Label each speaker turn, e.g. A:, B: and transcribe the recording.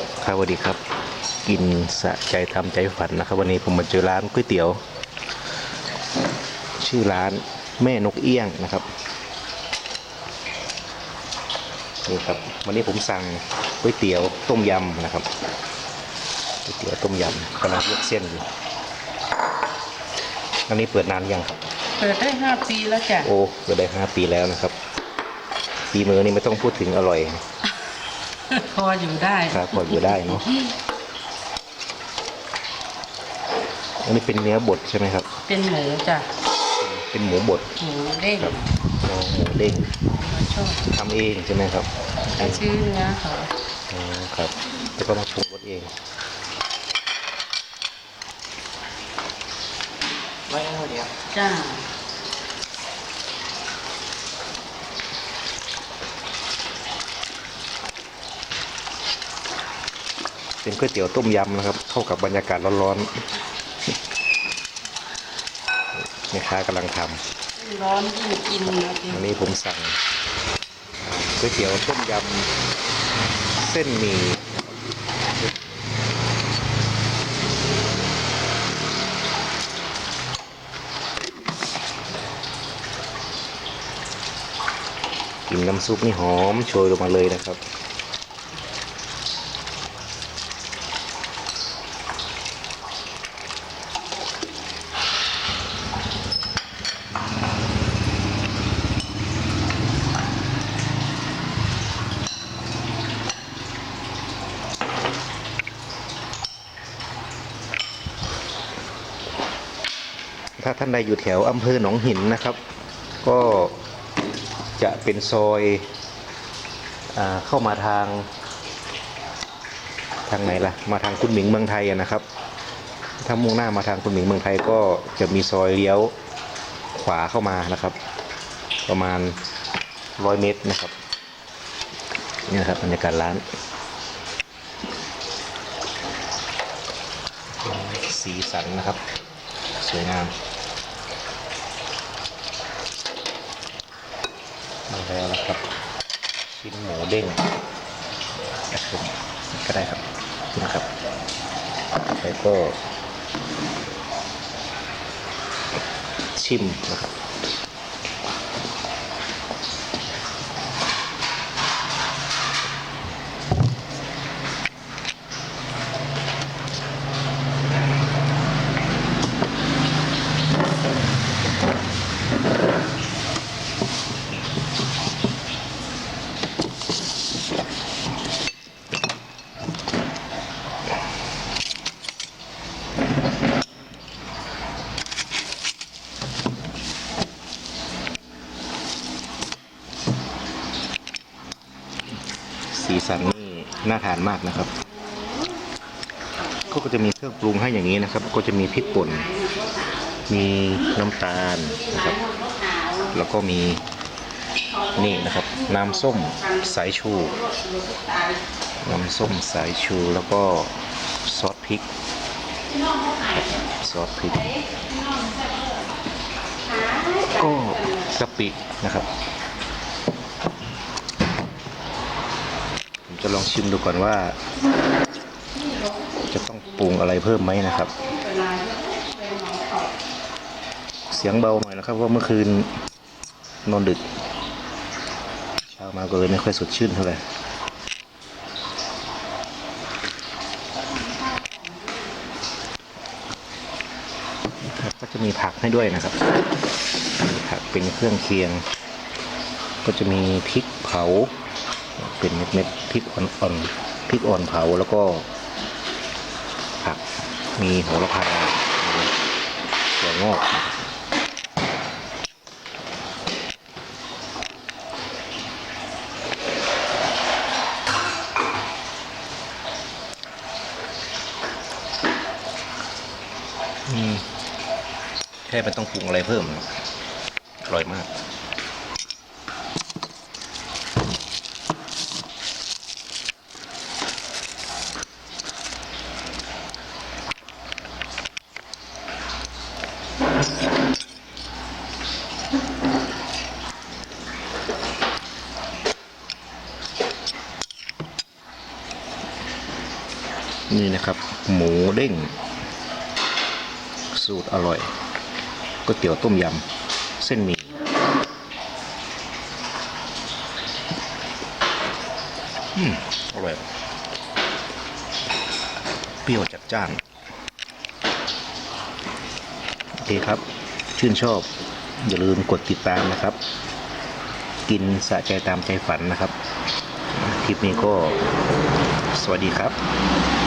A: ครับสวัสดีครับ กินสะใจทำใจฝันนะครับ วันนี้ผมมาเจอร้านก๋วยเตี๋ยว ชื่อร้านแม่นกเอี้ยงนะครับนี่ครับ วันนี้ผมสั่งก๋วยเตี๋ยวต้มยำนะครับก๋วยเตี๋ยวต้มยำกำลังลวกเส้นอยู่อันนี้เปิดนานยังครับ
B: เปิดได้ห้าปีแล้วจ้ะ
A: โอ้เปิดได้ห้าปีแล้วนะครับปีมือนี่ไม่ต้องพูดถึงอร่อย
B: พออยู่ได้
A: ครับพออยู่ได้เนาะอันนี้เป็นเนื้อบดใช่ไหมครับ
B: เป็นหมูจ้ะ
A: เป็นหมูบด
B: หมูเด้ง
A: ครับอ๋อหมูเด้ง
B: เราชอบ
A: ทำเองใช่ไหมครับ
B: แต่ชื่อเนื้อเขา
A: อ๋อครับแล้วก็มาปรุงรสเอง
C: ไม่เอาเดี๋ยว
B: จ้า
A: เป็นก๋วยเตี๋ยวต้มยำนะครับ เข้ากับบรรยากาศร้อนๆแม่ค้ากำลังท
B: ร้อนยิ่งกินนะพี่ำ
A: อันนี้ผมสั่งอ่าก๋วยเตี๋ยวต้มยำเส้นหมี่กลินน้ำซุปนี่หอมโชยลงมาเลยนะครับ ถ้าท่านใดอยู่แถวอำเภอหนองหินนะครับ ก็จะเป็นซอยอเข้ามาทาง ทางไหนล่ะ มาทางคุณหมิงเมืองไทยนะครับ ถ้ามุ่งหน้ามาทางคุณหมิงเมืองไทยก็จะมีซอยเลี้ยวขวาเข้ามานะครับ ประมาณร้อยเมตรนะครับนี่นะครับบรรยากาศร้าน สีสันนะครับ สวยงามมาแล้วนะครับชิ้นหมูเด้งครับก็ได้ครับนะครับแล้วก็ชิมนะครับ สีสั น่าทานมากนะครับก็จะมีเครื่องปรุงให้อย่างนี้นะครับ ก็จะมีพริกป่น มีน้ำตาลนะครับ แล้วก็มีนี่นะครับ น้ำส้มสายชู น้ำส้มสายชูแล้วก็ซอสพริกซอสพริก ก็กะปินะครับ จะลองชิมดูก่อนว่า จะต้องปรุงอะไรเพิ่มไหมนะครับ เสียงเบาหน่อยนะครับเพราะเมื่อคืนนอนดึก เช้ามาก็เลยไม่ค่อยสดชื่นเท่าไหร่ก็จะมีผักให้ด้วยนะครับมีผักเป็นเครื่องเคียง ก็จะมีพริกเผา เป็นเม็ดๆพริกอ่อนๆพริกอ่อนเผาแล้วก็ผักมีโหระพาถั่วงอกอืมแค่ไม่ต้องปรุงอะไรเพิ่ม อร่อยมาก นี่นะครับ หมูเด้ง สูตรอร่อยก๋วยเตี๋ยวต้มยำเส้นหมี่อืมอร่อย เปรี้ยวจัดจ้าน โอเคครับ ชื่นชอบ อย่าลืมกดติดตามนะครับ กินสะใจตามใจฝันนะครับ คลิปนี้ก็สวัสดีครับ